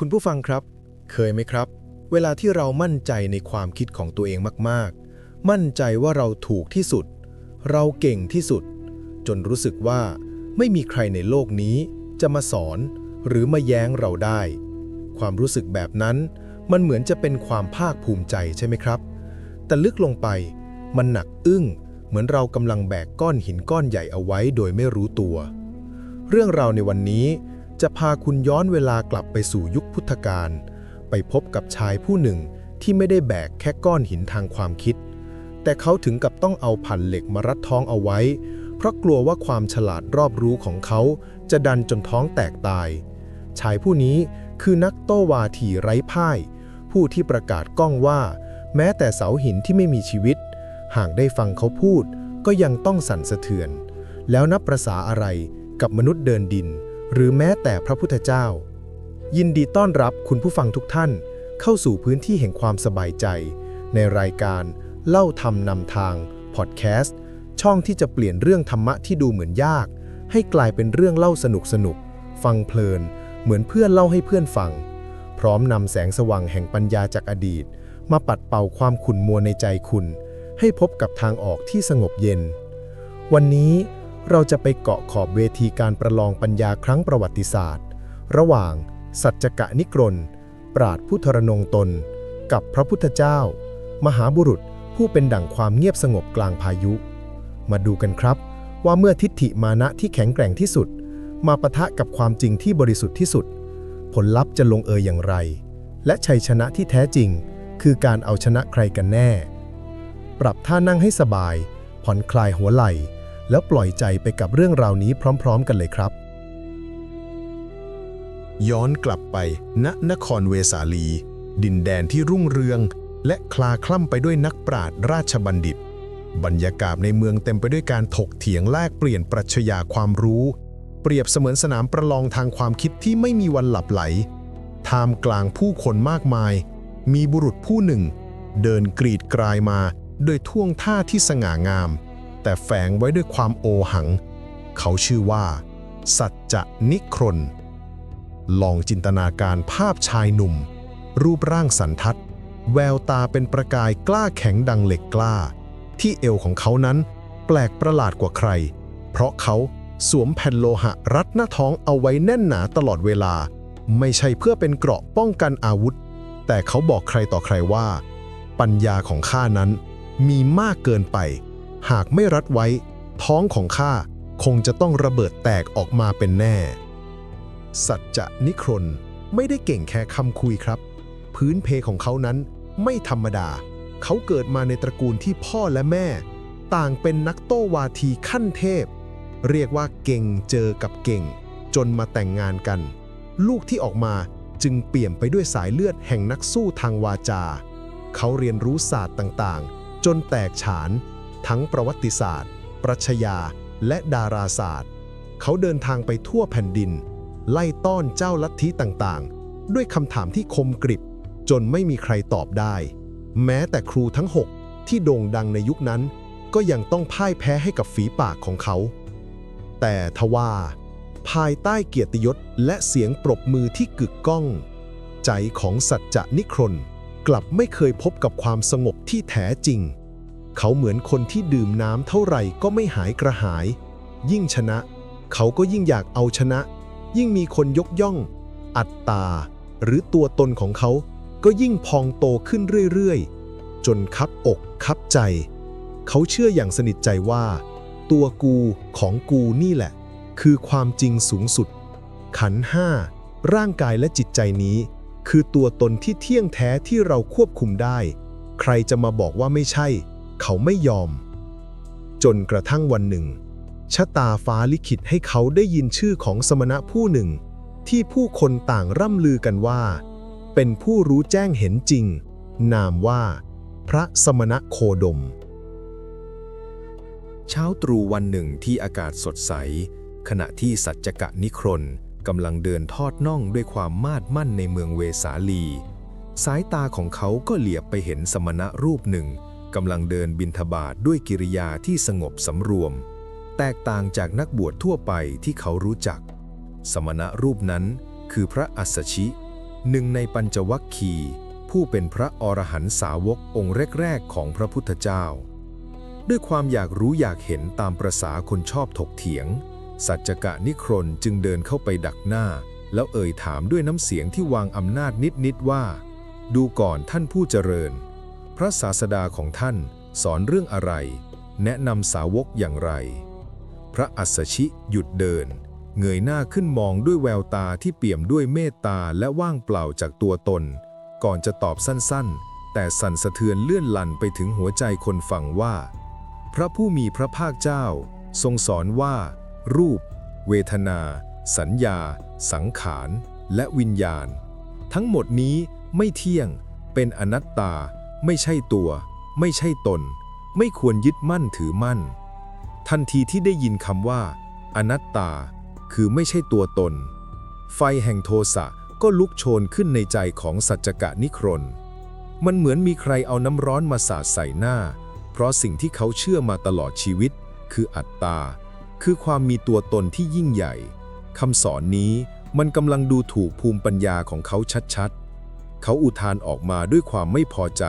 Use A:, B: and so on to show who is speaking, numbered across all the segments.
A: คุณผู้ฟังครับ เคยไหมครับ เวลาที่เรามั่นใจในความคิดของตัวเองมากๆ มั่นใจว่าเราถูกที่สุด เราเก่งที่สุด จนรู้สึกว่า ไม่มีใครในโลกนี้ จะมาสอน หรือมาแย้งเราได้ ความรู้สึกแบบนั้น มันเหมือนจะเป็นความภาคภูมิใจใช่ไหมครับ แต่ลึกลงไป มันหนักอึ้ง เหมือนเรากำลังแบกก้อนหินก้อนใหญ่เอาไว้โดยไม่รู้ตัว เรื่องราวในวันนี้ จะพาคุณย้อนเวลากลับไปสู่ยุคพุทธกาลไปพบกับชายผู้หนึ่งที่ไม่ได้แบกแค่ก้อนหินทางความคิด แต่เขาถึงกับต้องเอาพันเหล็กมารัดท้องเอาไว้ เพราะกลัวว่าความฉลาดรอบรู้ของเขา จะดันจนท้องแตกตาย ชายผู้นี้คือนักโตวาทีไร้พ่าย ผู้ที่ประกาศก้องว่า แม้แต่เสาหินที่ไม่มีชีวิต หากได้ฟังเขาพูด ก็ยังต้องสั่นสะเทือน แล้วนับประษาอะไรกับมนุษย์เดินดิน หรือแม้แต่พระพุทธเจ้า ยินดีต้อนรับคุณผู้ฟังทุกท่านเข้าสู่พื้นที่แห่งความสบายใจ ในรายการเล่าธรรมนำทางพอดแคสต์ช่องที่จะเปลี่ยนเรื่องธรรมะที่ดูเหมือนยาก ให้กลายเป็นเรื่องเล่าสนุกสนุกฟังเพลิน เหมือนเพื่อนเล่าให้เพื่อนฟัง พร้อมนำแสงสว่างแห่งปัญญาจากอดีต มาปัดเป่าความขุ่นมัวในใจคุณ ให้พบกับทางออกที่สงบเย็น วันนี้ เราจะไปเกาะขอบเวทีการประลองปัญญาครั้งประวัติศาสตร์ ระหว่าง สัจจกะนิกรนปราดผู้ทรนงตน กับพระพุทธเจ้า มหาบุรุษผู้เป็นดั่งความเงียบสงบกลางพายุ มาดูกันครับ ว่าเมื่อทิฏฐิมานะที่แข็งแกร่งที่สุด มาปะทะกับความจริงที่บริสุทธิ์ที่สุด ผลลัพธ์จะลงเอยอย่างไร และชัยชนะที่แท้จริง คือการเอาชนะใครกันแน่ ปรับท่านั่งให้สบาย ผ่อนคลายหัวไหล่ แล้วปล่อยใจไปกับเรื่องราวนี้พร้อม ๆ กันเลยครับ
B: ย้อนกลับไปณนครเวสาลี ดินแดนที่รุ่งเรือง และคลาคล่ำไปด้วยนักปราชญ์ราชบัณฑิต บรรยากาศในเมืองเต็มไปด้วยการถกเถียงแลกเปลี่ยนปรัชญาความรู้ เปรียบเสมือนสนามประลองทางความคิดที่ไม่มีวันหลับไหลท่ามกลางผู้คนมากมาย มีบุรุษผู้หนึ่ง เดินกรีดกรายมาโดยท่วงท่าที่สง่างาม แต่แฝงไว้ด้วยความโอหัง เขาชื่อว่า สัจจะนิครน ลองจินตนาการภาพชายหนุ่ม รูปร่างสันทัด แววตาเป็นประกายกล้าแข็งดังเหล็กกล้า ที่เอวของเขานั้นแปลกประหลาดกว่าใคร เพราะเขาสวมแผ่นโลหะรัดหน้าท้องเอาไว้แน่นหนาตลอดเวลา ไม่ใช่เพื่อเป็นเกราะป้องกันอาวุธ แต่เขาบอกใครต่อใครว่า ปัญญาของข้านั้นมีมากเกินไป หากไม่รัดไว้ ท้องของข้าคงจะต้องระเบิดแตกออกมาเป็นแน่ สัจจะนิครนไม่ได้เก่งแค่คำคุยครับ พื้นเพของเขานั้นไม่ธรรมดา เขาเกิดมาในตระกูลที่พ่อและแม่ ต่างเป็นนักโต้วาทีขั้นเทพ เรียกว่าเก่งเจอกับเก่ง จนมาแต่งงานกัน ลูกที่ออกมาจึงเปี่ยมไปด้วยสายเลือดแห่งนักสู้ทางวาจา เขาเรียนรู้ศาสตร์ต่างๆ จนแตกฉาน ทั้งประวัติศาสตร์ ปรัชญา และดาราศาสตร์ เขาเดินทางไปทั่วแผ่นดิน ไล่ต้อนเจ้าลัทธิต่างๆ ด้วยคำถามที่คมกริบ จนไม่มีใครตอบได้ แม้แต่ครูทั้ง 6 ที่โด่งดังในยุคนั้น ก็ยังต้องพ่ายแพ้ให้กับฝีปากของเขา แต่ทว่า ภายใต้เกียรติยศและเสียงปรบมือที่กึกก้อง ใจของสัจจะนิครนกลับไม่เคยพบกับความสงบที่แท้จริง เขาเหมือนคนที่ดื่มน้ำเท่าไหร่ก็ไม่หายกระหาย ยิ่งชนะ เขาก็ยิ่งอยากเอาชนะ ยิ่งมีคนยกย่อง อัตตา หรือตัวตนของเขา ก็ยิ่งพองโตขึ้นเรื่อยๆ จนคับอกคับใจ เขาเชื่ออย่างสนิทใจว่า ตัวกูของกูนี่แหละ คือความจริงสูงสุด ขันห้าร่างกายและจิตใจนี้ คือตัวตนที่เที่ยงแท้ที่เราควบคุมได้ ใครจะมาบอกว่าไม่ใช่ เขาไม่ยอม จนกระทั่งวันหนึ่ง ชะตาฟ้าลิขิตให้เขาได้ยินชื่อของสมณะผู้หนึ่ง ที่ผู้คนต่างร่ำลือกันว่า เป็นผู้รู้แจ้งเห็นจริง นามว่า พระสมณะโคดม
A: เช้าตรู่วันหนึ่งที่อากาศสดใส ขณะที่สัจจกะนิครนกำลังเดินทอดน่องด้วยความมาดมั่นในเมืองเวสาลี สายตาของเขาก็เหลียบไปเห็นสมณะรูปหนึ่ง กำลังเดินบินทบาทด้วยกิริยาที่สงบสำรวม แตกต่างจากนักบวชทั่วไปที่เขารู้จัก สมณะรูปนั้นคือพระอัสสชิ หนึ่งในปัญจวัคคีย์ผู้เป็นพระอรหันตสาวกองค์แรกๆของพระพุทธเจ้า ด้วยความอยากรู้อยากเห็นตามประษาคนชอบถกเถียง สัจจกะนิครนจึงเดินเข้าไปดักหน้า แล้วเอ่ยถามด้วยน้ำเสียงที่วางอำนาจนิดๆว่า ดูก่อนท่านผู้เจริญ พระศาสดาของท่านสอนเรื่องอะไร แนะนำสาวกอย่างไร พระอัสสชิหยุดเดิน เงยหน้าขึ้นมองด้วยแววตาที่เปี่ยมด้วยเมตตาและว่างเปล่าจากตัวตน ก่อนจะตอบสั้นๆ แต่สั่นสะเทือนเลื่อนลันไปถึงหัวใจคนฟังว่า พระผู้มีพระภาคเจ้า ทรงสอนว่า รูป เวทนา สัญญา สังขาร และวิญญาณ ทั้งหมดนี้ไม่เที่ยง เป็นอนัตตา ไม่ใช่ตัว ไม่ใช่ตน ไม่ควรยึดมั่นถือมั่น ทันทีที่ได้ยินคำว่า อนัตตา คือไม่ใช่ตัวตน ไฟแห่งโทสะก็ลุกโชนขึ้นในใจของสัจกะนิครน มันเหมือนมีใครเอาน้ำร้อนมาสาดใส่หน้า เพราะสิ่งที่เขาเชื่อมาตลอดชีวิต คืออัตตา คือความมีตัวตนที่ยิ่งใหญ่คำสอนนี้มันกำลังดูถูกภูมิปัญญาของเขาชัดๆ เขาอุทานออกมาด้วยความไม่พอใจ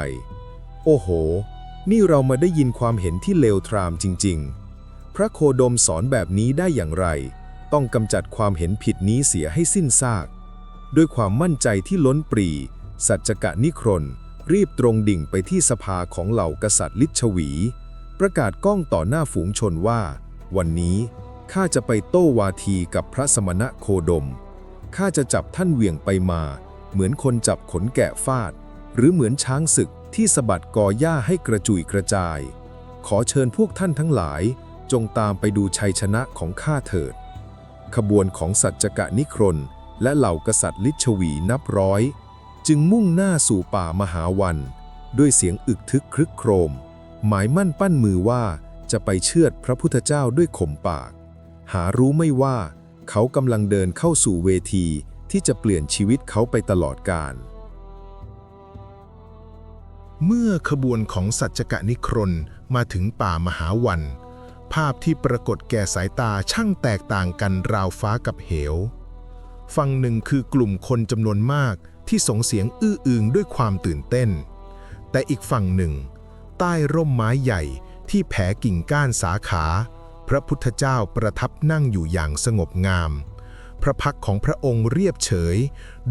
A: โอ้โห นี่เรามาได้ยินความเห็นที่เลวทรามจริง ๆ พระโคดมสอนแบบนี้ได้อย่างไร ต้องกำจัดความเห็นผิดนี้เสียให้สิ้นซาก ด้วยความมั่นใจที่ล้นปรี สัจจกะนิครน รีบตรงดิ่งไปที่สภาของเหล่ากษัตริย์ลิชวี ประกาศก้องต่อหน้าฝูงชนว่า วันนี้ข้าจะไปโต้วาทีกับพระสมณะโคดม ข้าจะจับท่านเหวี่ยงไปมา เหมือนคนจับขนแกะฟาด หรือเหมือนช้างศึกที่สะบัดกอหญ้าให้กระจุยกระจาย ขอเชิญพวกท่านทั้งหลาย จงตามไปดูชัยชนะของข้าเถิด ขบวนของสัจจกะนิครนและเหล่ากษัตริย์ลิชวีนับร้อย จึงมุ่งหน้าสู่ป่ามหาวัน ด้วยเสียงอึกทึกครึกโครม หมายมั่นปั้นมือว่าจะไปเชือดพระพุทธเจ้าด้วยข่มปาก หารู้ไม่ว่าเขากำลังเดินเข้าสู่เวที ที่จะเปลี่ยนชีวิตเขาไปตลอดกาล
B: เมื่อขบวนของสัจจกะนิครนมาถึงป่ามหาวัน ภาพที่ปรากฏแก่สายตาช่างแตกต่างกันราวฟ้ากับเหว ฝั่งหนึ่งคือกลุ่มคนจำนวนมากที่ส่งเสียงอื้ออึงด้วยความตื่นเต้น แต่อีกฝั่งหนึ่ง ใต้ร่มไม้ใหญ่ที่แผ่กิ่งก้านสาขา พระพุทธเจ้าประทับนั่งอยู่อย่างสงบงาม พระพักของพระองค์เรียบเฉย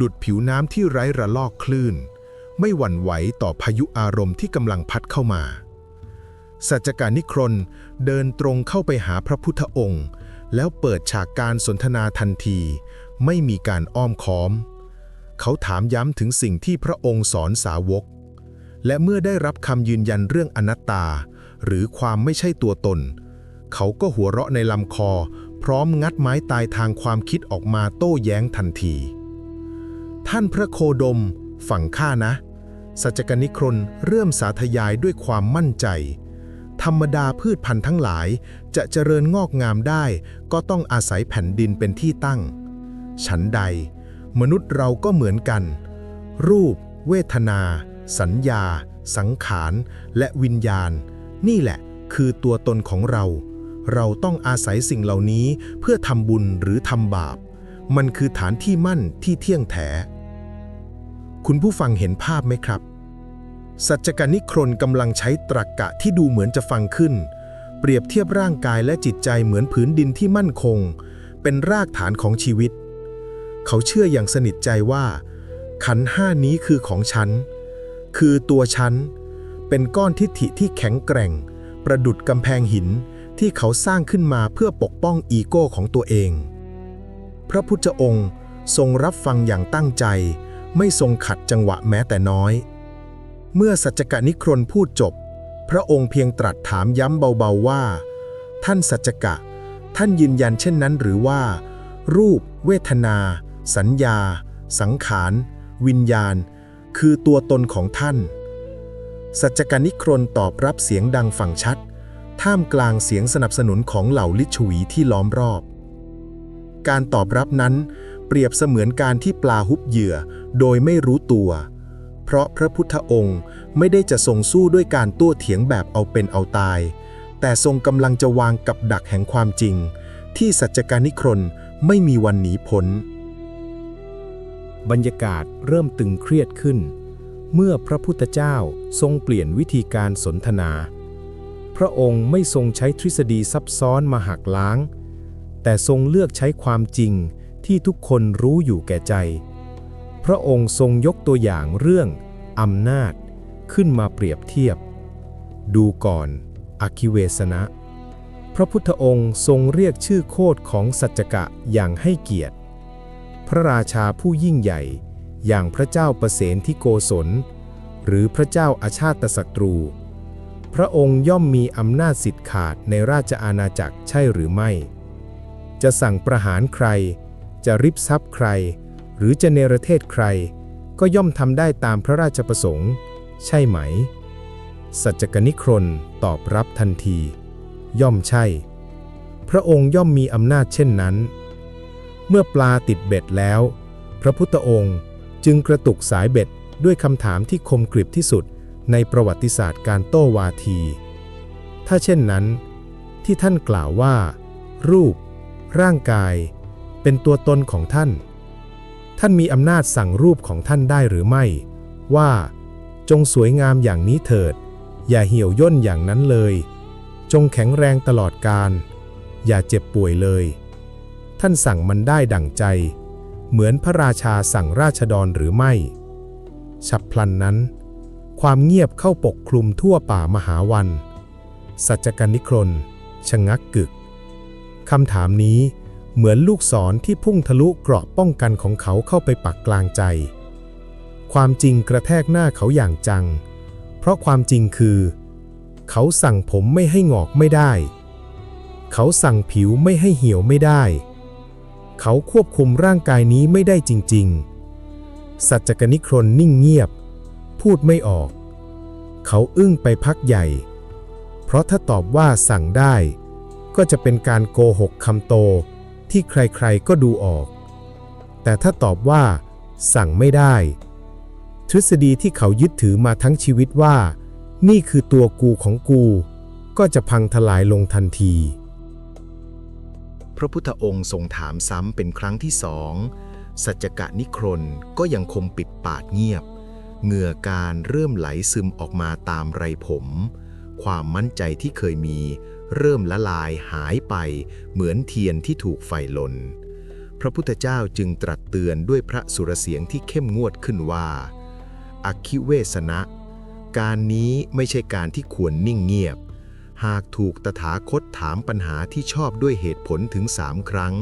B: ดุดผิวน้ำที่ไร้ระลอกคลื่น ไม่หวั่นไหวต่อพายุอารมณ์ที่กำลังพัดเข้ามา สัจการนิครนเดินตรงเข้าไปหาพระพุทธองค์ แล้วเปิดฉากการสนทนาทันที ไม่มีการอ้อมค้อม เขาถามย้ำถึงสิ่งที่พระองค์สอนสาวก และเมื่อได้รับคำยืนยันเรื่องอนัตตา หรือความไม่ใช่ตัวตน เขาก็หัวเราะในลำคอ พร้อมงัดไม้ตายทางความคิดออกมาโต้แย้งทันที ท่านพระโคดม ฝั่งข้านะ สัจกนิครนเริ่มสาธยายด้วยความมั่นใจ ธรรมดาพืชพันธุ์ทั้งหลายจะเจริญงอกงามได้ ก็ต้องอาศัยแผ่นดินเป็นที่ตั้ง ฉันใด มนุษย์เราก็เหมือนกัน รูป เวทนา สัญญา สังขาร และวิญญาณ นี่แหละคือตัวตนของเรา เราต้องอาศัยสิ่งเหล่านี้เพื่อทำบุญหรือทำบาป มันคือฐานที่มั่นที่เที่ยงแท้ คุณผู้ฟังเห็นภาพไหมครับ สัจจกนิครนกำลังใช้ตรรกกะที่ดูเหมือนจะฟังขึ้น เปรียบเทียบร่างกายและจิตใจเหมือนผืนดินที่มั่นคง เป็นรากฐานของชีวิต เขาเชื่ออย่างสนิทใจว่า ขันห้านี้คือของฉัน คือตัวฉัน เป็นก้อนทิฐิที่แข็งแกร่ง ประดุดกำแพงหิน ที่เขาสร้างขึ้นมาเพื่อปกป้องอีโก้ของตัวเอง พระพุทธองค์ทรงรับฟังอย่างตั้งใจ ไม่ทรงขัดจังหวะแม้แต่น้อย เมื่อสัจจกนิครนพูดจบ พระองค์เพียงตรัสถามย้ำเบาๆว่า ท่านสัจจกะ ท่านยืนยันเช่นนั้นหรือว่า รูป เวทนา สัญญา สังขาร วิญญาณ คือตัวตนของท่าน สัจจกนิครนตอบรับเสียงดังฟังชัด ท่ามกลางเสียงสนับสนุนของเหล่าลิชวีที่ล้อมรอบ การตอบรับนั้นเปรียบเสมือนการที่ปลาฮุบเหยื่อโดยไม่รู้ตัว เพราะพระพุทธองค์ไม่ได้จะทรงสู้ด้วยการโต้เถียงแบบเอาเป็นเอาตาย แต่ทรงกำลังจะวางกับดักแห่งความจริง ที่สัจจการนิครนไม่มีวันหนีพ้น
C: บรรยากาศเริ่มตึงเครียดขึ้น เมื่อพระพุทธเจ้าทรงเปลี่ยนวิธีการสนทนา พระองค์ไม่ทรงใช้ทฤษฎีซับซ้อนมาหักล้าง แต่ทรงเลือกใช้ความจริงที่ทุกคนรู้อยู่แก่ใจ พระองค์ทรงยกตัวอย่างเรื่องอำนาจขึ้นมาเปรียบเทียบ ดูก่อนอคิเวสนะ พระพุทธองค์ทรงเรียกชื่อโคดของสัจกะอย่างให้เกียรติ พระราชาผู้ยิ่งใหญ่อย่างพระเจ้าประเสนที่โกศล หรือพระเจ้าอาชาติศัตรู พระองค์ย่อมมีอำนาจสิทธิ์ขาดในราชอาณาจักรใช่หรือไม่ จะสั่งประหารใคร จะริบทรัพย์ใคร หรือจะเนรเทศใคร ก็ย่อมทำได้ตามพระราชประสงค์ ใช่ไหม สัจกนิครนตอบรับทันที ย่อมใช่ พระองค์ย่อมมีอำนาจเช่นนั้น เมื่อปลาติดเบ็ดแล้ว พระพุทธองค์จึงกระตุกสายเบ็ดด้วยคำถามที่คมกริบที่สุด ในประวัติศาสตร์การโต้วาที ถ้าเช่นนั้น ที่ท่านกล่าวว่า รูป ร่างกาย เป็นตัวตนของท่าน ท่านมีอำนาจสั่งรูปของท่านได้หรือไม่ ว่า จงสวยงามอย่างนี้เถิด อย่าเหี่ยวย่นอย่างนั้นเลย จงแข็งแรงตลอดกาลอย่าเจ็บป่วยเลย ท่านสั่งมันได้ดั่งใจ เหมือนพระราชาสั่งราชดรหรือไม่ ฉับพลันนั้น ความเงียบเข้าปกคลุมทั่วป่ามหาวัน สัจกันนิครนชะงักกึก คำถามนี้เหมือนลูกศรที่พุ่งทะลุเกราะป้องกันของเขาเข้าไปปักกลางใจ ความจริงกระแทกหน้าเขาอย่างจัง เพราะความจริงคือ เขาสั่งผมไม่ให้งอกไม่ได้ เขาสั่งผิวไม่ให้เหี่ยวไม่ได้ เขาควบคุมร่างกายนี้ไม่ได้จริง ๆ สัจจกนิครนนิ่งเงียบ พูดไม่ออก เขาอึ้งไปพักใหญ่ เพราะถ้าตอบว่าสั่งได้ ก็จะเป็นการโกหกคำโตที่ใครๆก็ดูออก แต่ถ้าตอบว่า สั่งไม่ได้ ทฤษฎีที่เขายึดถือมาทั้งชีวิตว่า นี่คือตัวกูของกู ก็จะพังทลายลงทันที
A: พระพุทธองค์ทรงถามซ้ำเป็นครั้งที่สองสัจจกะนิครนก็ยังคงปิดปากเงียบ เหงื่อการเริ่มไหลซึมออกมาตามไรผม ความมั่นใจที่เคยมี เริ่มละลายหายไป เหมือนเทียนที่ถูกไฟลน พระพุทธเจ้าจึงตรัสเตือนด้วยพระสุรเสียงที่เข้มงวดขึ้นว่าอคิเวสนะ การนี้ไม่ใช่การที่ควรนิ่งเงียบ หากถูกตถาคตถามปัญหาที่ชอบด้วยเหตุผลถึงสามครั้ง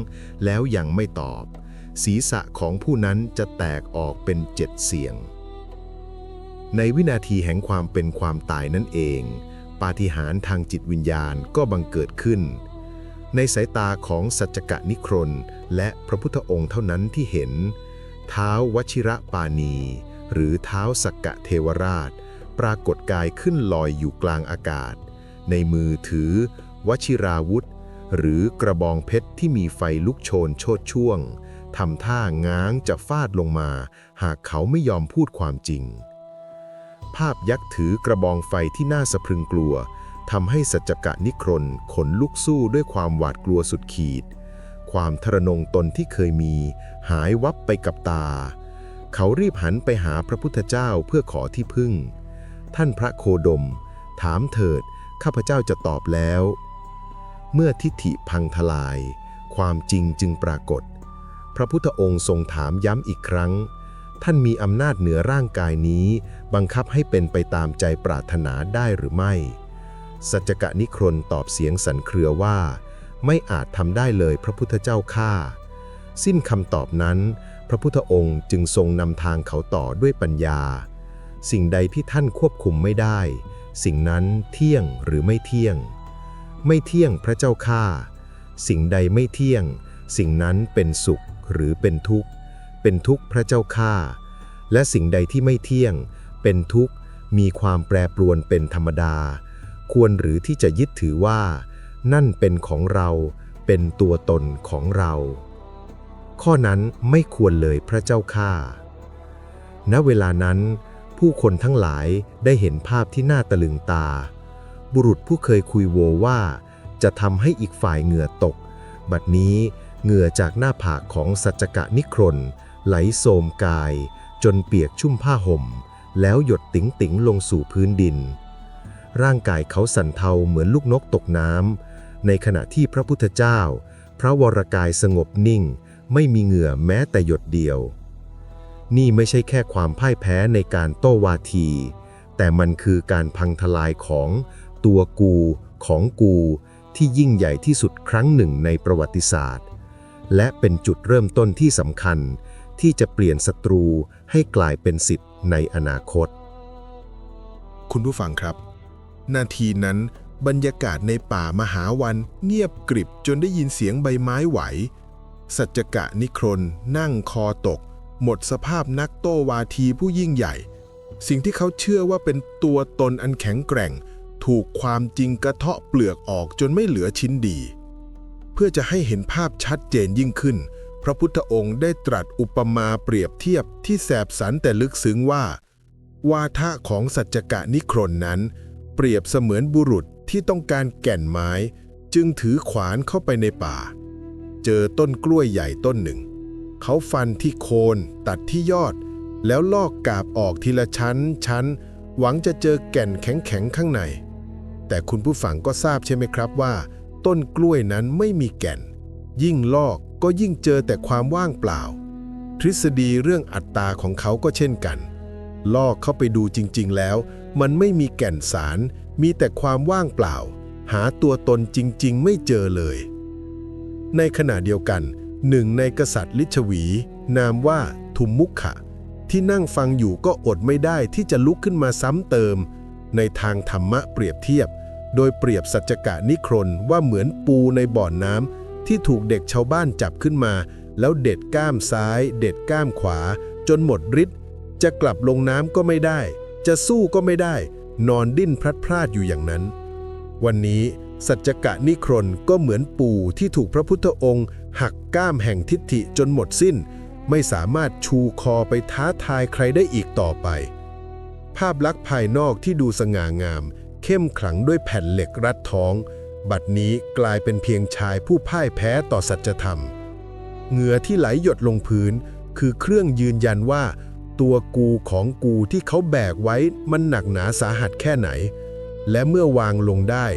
A: แล้วยังไม่ตอบ ศีรษะของผู้นั้นจะแตกออกเป็นเจ็ดเสียง ในวินาทีแห่งความเป็นความตายนั่นเอง ปาฏิหาริย์ทางจิตวิญญาณก็บังเกิดขึ้น ในสายตาของสัจกะนิครนและพระพุทธองค์เท่านั้นที่เห็น เท้าววชิระปาณี หรือเท้าสักกะเทวราช ปรากฏกายขึ้นลอยอยู่กลางอากาศ ในมือถือ วชิราวุธ หรือกระบองเพชรที่มีไฟลุกโชนโชดช่วงทำท่าง้างจะฟาดลงมา หากเขาไม่ยอมพูดความจริง ภาพยักษ์ถือกระบองไฟที่น่าสะพรึงกลัวทำให้สัจจกะนิครนขนลุกสู้ด้วยความหวาดกลัวสุดขีด ความทรนงตนที่เคยมี หายวับไปกับตา เขารีบหันไปหาพระพุทธเจ้าเพื่อขอที่พึ่ง ท่านพระโคดม ถามเถิด ข้าพเจ้าจะตอบแล้ว เมื่อทิฏฐิพังทลาย ความจริงจึงปรากฏ พระพุทธองค์ทรงถามย้ำอีกครั้ง ท่านมีอำนาจเหนือร่างกายนี้ บังคับให้เป็นไปตามใจปรารถนาได้หรือไม่ สัจกะนิครนตอบเสียงสันเครือว่า ไม่อาจทำได้เลยพระพุทธเจ้าข้าสิ้นคำตอบนั้น พระพุทธองค์จึงทรงนำทางเขาต่อด้วยปัญญา สิ่งใดที่ท่านควบคุมไม่ได้ สิ่งนั้นเที่ยงหรือไม่เที่ยง ไม่เที่ยงพระเจ้าข้าสิ่งใดไม่เที่ยง สิ่งนั้นเป็นสุขหรือเป็นทุกข์ เป็นทุกข์พระเจ้าข้าและสิ่งใดที่ไม่เที่ยง เป็นทุกข์มีความแปรปรวนเป็นธรรมดา ควรหรือที่จะยึดถือว่า นั่นเป็นของเราเป็นตัวตนของเรา ข้อนั้นไม่ควรเลยพระเจ้าข้าณเวลานั้น ผู้คนทั้งหลายได้เห็นภาพที่น่าตะลึงตา บุรุษผู้เคยคุยโวว่า จะทำให้อีกฝ่ายเหงื่อตก บัดนี้เหงื่อจากหน้าผากของสัจจกะนิครน
C: ไหลโสมกาย จนเปียกชุ่มผ้าห่ม แล้วหยดติ๋งติ๋งลงสู่พื้นดิน ร่างกายเขาสั่นเทาเหมือนลูกนกตกน้ำในขณะที่พระพุทธเจ้า พระวรกายสงบนิ่ง ไม่มีเหงื่อแม้แต่หยดเดียว นี่ไม่ใช่แค่ความพ่ายแพ้ในการโต้วาที แต่มันคือการพังทลายของตัวกูของกูที่ยิ่งใหญ่ที่สุดครั้งหนึ่งในประวัติศาสตร์ และเป็นจุดเริ่มต้นที่สำคัญ ที่จะเปลี่ยนศัตรูให้กลายเป็นสิทธิ์ในอนาคต
B: คุณผู้ฟังครับ นาทีนั้นบรรยากาศในป่ามหาวันเงียบกริบจนได้ยินเสียงใบไม้ไหว สัจกะนิครนนั่งคอตก หมดสภาพนักโตวาทีผู้ยิ่งใหญ่ สิ่งที่เขาเชื่อว่าเป็นตัวตนอันแข็งแกร่ง ถูกความจริงกระเทาะเปลือกออกจนไม่เหลือชิ้นดี เพื่อจะให้เห็นภาพชัดเจนยิ่งขึ้น พระพุทธองค์ได้ตรัสอุปมาเปรียบเทียบที่แสบสันแต่ลึกซึ้งว่า วาทะของสัจกะนิครนนั้น เปรียบเสมือนบุรุษที่ต้องการแก่นไม้ จึงถือขวานเข้าไปในป่า เจอต้นกล้วยใหญ่ต้นหนึ่ง เขาฟันที่โคนตัดที่ยอด แล้วลอกกาบออกทีละชั้นชั้น หวังจะเจอแก่นแข็งๆข้างใน แต่คุณผู้ฟังก็ทราบใช่ไหมครับว่า ต้นกล้วยนั้นไม่มีแก่น ยิ่งลอก ก็ยิ่งเจอแต่ความว่างเปล่า ทฤษฎีเรื่องอัตตาของเขาก็เช่นกัน ลอกเข้าไปดูจริง ๆ แล้ว มันไม่มีแก่นสาร มีแต่ความว่างเปล่า หาตัวตนจริง ๆ ไม่เจอเลย ในขณะเดียวกันหนึ่งในกษัตริย์ลิชวี นามว่าทุมมุขะ ที่นั่งฟังอยู่ก็อดไม่ได้ที่จะลุกขึ้นมาซ้ำเติม ในทางธรรมะเปรียบเทียบ โดยเปรียบสัจจกะนิครนว่าเหมือนปูในบ่อนน้ำ ที่ถูกเด็กชาวบ้านจับขึ้นมา แล้วเด็ดก้ามซ้าย เด็ดก้ามขวา จนหมดฤทธิ์จะกลับลงน้ำก็ไม่ได้ จะสู้ก็ไม่ได้ นอนดิ้นพลัดพรากอยู่อย่างนั้น วันนี้สัจจกะนิครนก็เหมือนปู่ที่ถูกพระพุทธองค์ หักก้ามแห่งทิฏฐิจนหมดสิ้น ไม่สามารถชูคอไปท้าทายใครได้อีกต่อไป ภาพลักษณ์ภายนอกที่ดูสง่างาม เข้มขลังด้วยแผ่นเหล็กรัดท้อง บัดนี้กลายเป็นเพียงชายผู้พ่ายแพ้ต่อสัจธรรม เหงื่อที่ไหลหยดลงพื้น คือเครื่องยืนยันว่า ตัวกูของกูที่เขาแบกไว้มันหนักหนาสาหัสแค่ไหน และเมื่อวางลงได้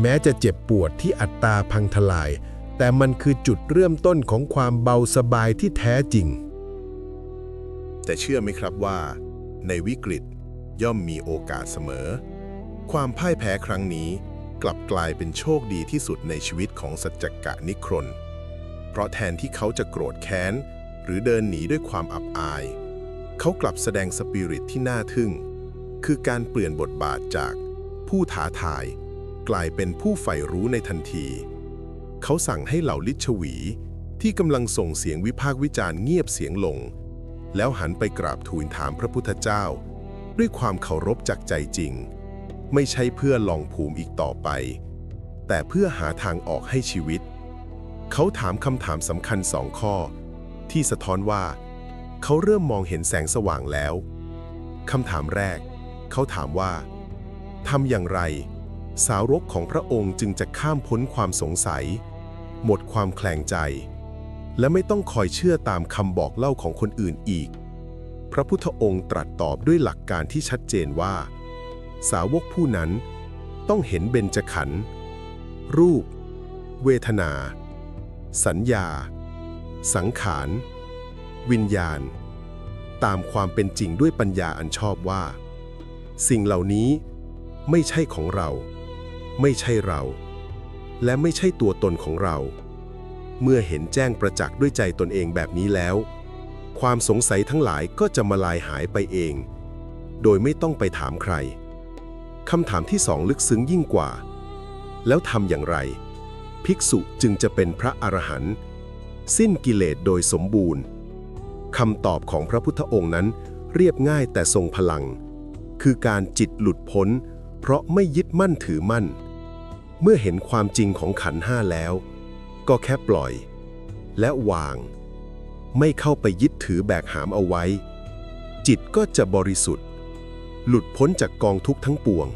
B: แม้จะเจ็บปวดที่อัตตาพังทลาย แต่มันคือจุดเริ่มต้นของความเบาสบายที่แท้จริง
D: แต่เชื่อไหมครับว่า ในวิกฤตย่อมมีโอกาสเสมอ ความพ่ายแพ้ครั้งนี้ กลับกลายเป็นโชคดีที่สุดในชีวิตของสัจจกะนิครน เพราะแทนที่เขาจะโกรธแค้น หรือเดินหนีด้วยความอับอาย เขากลับแสดงสปิริตที่น่าทึ่ง คือการเปลี่ยนบทบาทจาก ผู้ท้าทาย กลายเป็นผู้ใฝ่รู้ในทันที เขาสั่งให้เหล่าลิชวี ที่กำลังส่งเสียงวิพากษ์วิจารณ์เงียบเสียงลง แล้วหันไปกราบทูลถามพระพุทธเจ้า ด้วยความเคารพจากใจจริง ไม่ใช่เพื่อลองภูมิอีกต่อไป แต่เพื่อหาทางออกให้ชีวิต เขาถามคำถามสำคัญสองข้อ ที่สะท้อนว่า เขาเริ่มมองเห็นแสงสว่างแล้วคำถามแรก เขาถามว่าทำอย่างไร สาวรกของพระองค์จึงจะข้ามพ้นความสงสัย หมดความแคลงใจ และไม่ต้องคอยเชื่อตามคำบอกเล่าของคนอื่นอีก พระพุทธองค์ตรัสตอบด้วยหลักการที่ชัดเจนว่า สาวกผู้นั้นต้องเห็นเบญจขันธ์รูป เวทนา สัญญา สังขาร วิญญาณ ตามความเป็นจริงด้วยปัญญาอันชอบว่า สิ่งเหล่านี้ไม่ใช่ของเรา ไม่ใช่เรา และไม่ใช่ตัวตนของเรา เมื่อเห็นแจ้งประจักษ์ด้วยใจตนเองแบบนี้แล้ว ความสงสัยทั้งหลายก็จะมาลายหายไปเอง โดยไม่ต้องไปถามใคร คำถามที่สองลึกซึ้งยิ่งกว่า แล้วทำอย่างไร ภิกษุจึงจะเป็นพระอรหันต์สิ้นกิเลสโดยสมบูรณ์คำตอบของพระพุทธองค์นั้น เรียบง่ายแต่ทรงพลัง คือการจิตหลุดพ้น เพราะไม่ยึดมั่นถือมั่น เมื่อเห็นความจริงของขันห้าแล้ว ก็แค่ปล่อย และวาง ไม่เข้าไปยึดถือแบกหามเอาไว้ จิตก็จะบริสุทธิ์ หลุดพ้นจากกองทุกข์ทั้งปวง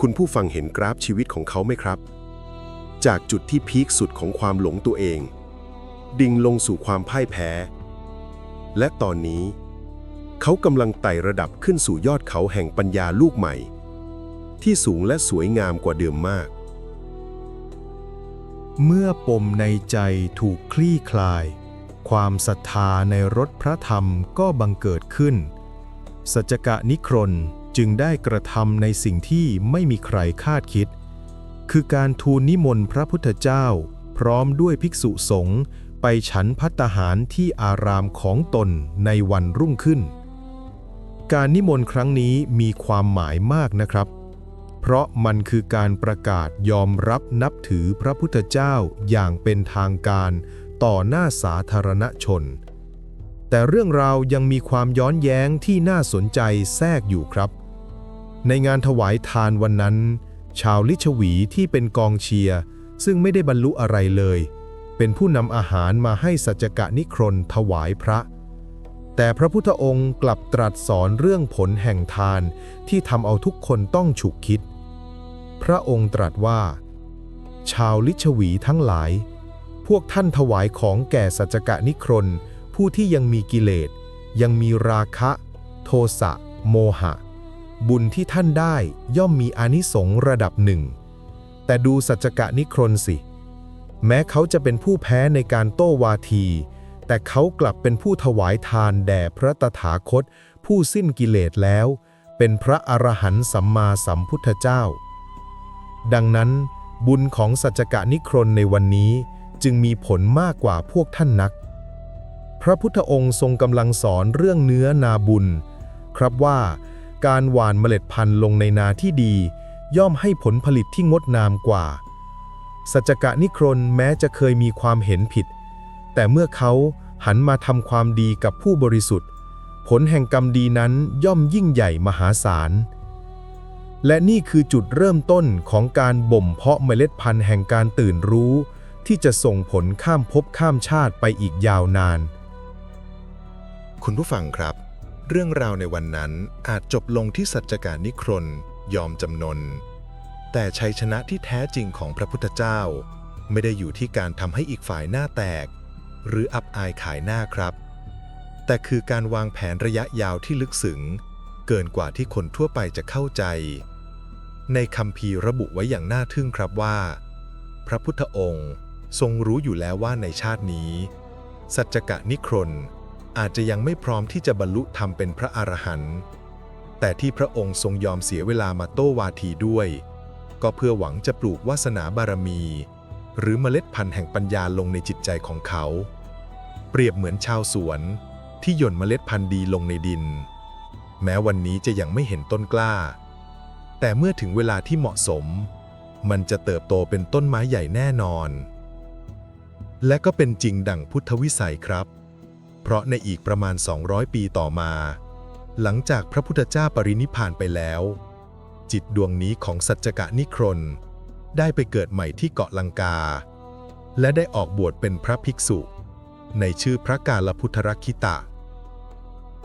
D: คุณผู้ฟังเห็นกราฟชีวิตของเขาไหมครับ จากจุดที่พีคสุดของความหลงตัวเอง ดิ่งลงสู่ความพ่ายแพ้ และตอนนี้ เขากำลังไต่ระดับขึ้นสู่ยอดเขาแห่งปัญญาลูกใหม่ ที่สูงและสวยงามกว่าเดิมมาก
A: เมื่อปมในใจถูกคลี่คลาย ความศรัทธาในรถพระธรรมก็บังเกิดขึ้น สัจกะนิครนจึงได้กระทำในสิ่งที่ไม่มีใครคาดคิด คือการทูลนิมนต์พระพุทธเจ้า พร้อมด้วยภิกษุสงฆ์ไปฉันพัตหารที่อารามของตนในวันรุ่งขึ้น การนิมนต์ครั้งนี้มีความหมายมากนะครับ เพราะมันคือการประกาศยอมรับนับถือพระพุทธเจ้าอย่างเป็นทางการต่อหน้าสาธารณชน แต่เรื่องราวยังมีความย้อนแย้งที่น่าสนใจแทรกอยู่ครับ ในงานถวายทานวันนั้น ชาวลิชวีที่เป็นกองเชียร์ซึ่งไม่ได้บรรลุอะไรเลย เป็นผู้นำอาหารมาให้สัจกะนิครนถวายพระ แต่พระพุทธองค์กลับตรัสสอนเรื่องผลแห่งทานที่ทำเอาทุกคนต้องฉุกคิด พระองค์ตรัสว่า ชาวลิชวีทั้งหลาย พวกท่านถวายของแก่สัจจกะนิครน ผู้ที่ยังมีกิเลส ยังมีราคะ โทสะ โมหะ บุญที่ท่านได้ย่อมมีอานิสงส์ระดับหนึ่ง แต่ดูสัจจกะนิครนสิ แม้เขาจะเป็นผู้แพ้ในการโต้วาที แต่เขากลับเป็นผู้ถวายทานแด่พระตถาคต ผู้สิ้นกิเลสแล้ว เป็นพระอรหันต์สัมมาสัมพุทธเจ้า ดังนั้น บุญของสัจจกะนิครนในวันนี้จึงมีผลมากกว่าพวกท่านนัก ระพุทธองค์ทรงกำลังสอนเรื่องเนื้อนาบุญ ครับว่าการหว่านเมล็ดพันธุ์ลงในนาที่ดี ย่อมให้ผลผลิตที่งดงามกว่า สัจจกะนิครนแม้จะเคยมีความเห็นผิด แต่เมื่อเขาหันมาทำความดีกับผู้บริสุทธิ์ ผลแห่งกรรมดีนั้นย่อมยิ่งใหญ่มหาศาล และนี่คือจุดเริ่มต้นของการบ่มเพาะเมล็ดพันธุ์แห่งการตื่นรู้ ที่จะส่งผลข้ามภพข้ามชาติไปอีกยาวนาน
D: คุณผู้ฟังครับ เรื่องราวในวันนั้นอาจจบลงที่สัจจการนิครนยอมจำนน แต่ชัยชนะที่แท้จริงของพระพุทธเจ้า ไม่ได้อยู่ที่การทำให้อีกฝ่ายหน้าแตก หรืออับอายขายหน้าครับ แต่คือการวางแผนระยะยาวที่ลึกซึ้งเกินกว่าที่คนทั่วไปจะเข้าใจ ในคำพีระบุไว้อย่างน่าทึ่งครับว่า พระพุทธองค์ทรงรู้อยู่แล้วว่าในชาตินี้ สัจจกะนิครน อาจจะยังไม่พร้อมที่จะบรรลุธรรมเป็นพระอรหันต์แต่ที่พระองค์ทรงยอมเสียเวลามาโต้วาทีด้วย ก็เพื่อหวังจะปลูกวาสนาบารมี หรือเมล็ดพันธุ์แห่งปัญญาลงในจิตใจของเขา เปรียบเหมือนชาวสวนที่หย่นเมล็ดพันธุ์ดีลงในดิน แม้วันนี้จะยังไม่เห็นต้นกล้า แต่เมื่อถึงเวลาที่เหมาะสม มันจะเติบโตเป็นต้นไม้ใหญ่แน่นอน และก็เป็นจริงดั่งพุทธวิสัยครับ เพราะในอีกประมาณ 200 ปีต่อมา หลังจากพระพุทธเจ้าปรินิพพานไปแล้ว จิตดวงนี้ของสัจจกะนิครน ได้ไปเกิดใหม่ที่เกาะลังกา และได้ออกบวชเป็นพระภิกษุ ในชื่อพระกาลพุทธรักขิตะ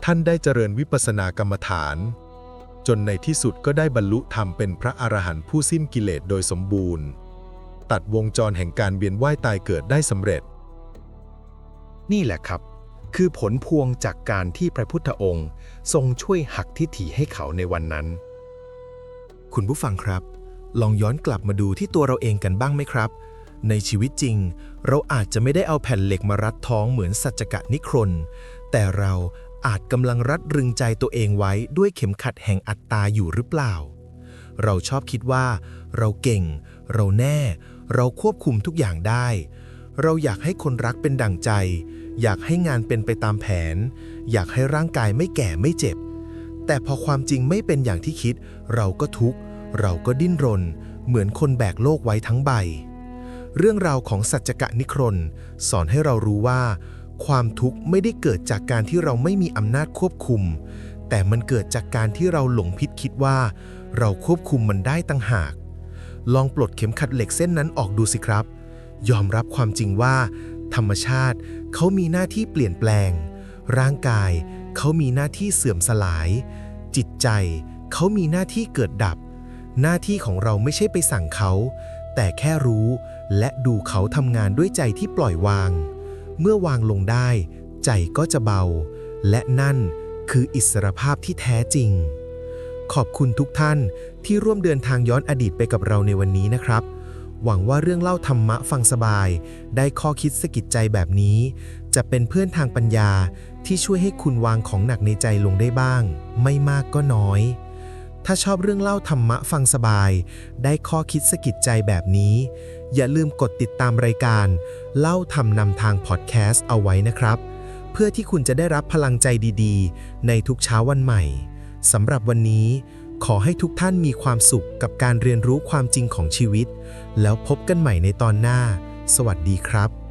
D: ท่านได้เจริญวิปัสสนากรรมฐาน จนในที่สุดก็ได้บรรลุธรรมเป็นพระอรหันต์ผู้สิ้นกิเลสโดยสมบูรณ์ ตัดวงจรแห่งการเวียนว่ายตายเกิดได้สำเร็จ
C: นี่แหละครับ คือผลพวงจากการที่พระพุทธองค์ ทรงช่วยหักทิฐิให้เขาในวันนั้น
A: คุณผู้ฟังครับ ลองย้อนกลับมาดูที่ตัวเราเองกันบ้างไหมครับ ในชีวิตจริง เราอาจจะไม่ได้เอาแผ่นเหล็กมารัดท้องเหมือนสัจกะนิครน แต่เราอาจกำลังรัดรึงใจตัวเองไว้ด้วยเข็มขัดแห่งอัตตาอยู่หรือเปล่า เราชอบคิดว่า เราเก่ง เราแน่ เราควบคุมทุกอย่างได้ เราอยากให้คนรักเป็นดั่งใจ อยากให้งานเป็นไปตามแผน อยากให้ร่างกายไม่แก่ไม่เจ็บ แต่พอความจริงไม่เป็นอย่างที่คิด เราก็ทุกข์ เราก็ดิ้นรน เหมือนคนแบกโลกไว้ทั้งใบ เรื่องราวของสัจจกะนิครนสอนให้เรารู้ว่า ความทุกข์ไม่ได้เกิดจากการที่เราไม่มีอำนาจควบคุม แต่มันเกิดจากการที่เราหลงผิดคิดว่า เราควบคุมมันได้ตั้งหาก ลองปลดเข็มขัดเหล็กเส้นนั้นออกดูสิครับยอมรับความจริงว่า ธรรมชาติ เขามีหน้าที่เปลี่ยนแปลง ร่างกาย เขามีหน้าที่เสื่อมสลาย จิตใจ เขามีหน้าที่เกิดดับ หน้าที่ของเราไม่ใช่ไปสั่งเขา แต่แค่รู้และดูเขาทำงานด้วยใจที่ปล่อยวาง เมื่อวางลงได้ ใจก็จะเบา
C: และนั่นคืออิสรภาพที่แท้จริง ขอบคุณทุกท่านที่ร่วมเดินทางย้อนอดีตไปกับเราในวันนี้นะครับ หวังว่าเรื่องเล่าธรรมะฟังสบาย ได้ข้อคิดสะกิดใจแบบนี้ จะเป็นเพื่อนทางปัญญาที่ช่วยให้คุณวางของหนักในใจลงได้บ้าง ไม่มากก็น้อย ถ้าชอบเรื่องเล่าธรรมะฟังสบาย ได้ข้อคิดสะกิดใจแบบนี้ อย่าลืมกดติดตามรายการ เล่าทำนำทางพอดแคสต์เอาไว้นะครับ เพื่อที่คุณจะได้รับพลังใจดีๆ ในทุกเช้าวันใหม่สำหรับวันนี้ ขอให้ทุกท่านมีความสุขกับการเรียนรู้ความจริงของชีวิต แล้วพบกันใหม่ในตอนหน้า สวัสดีครับ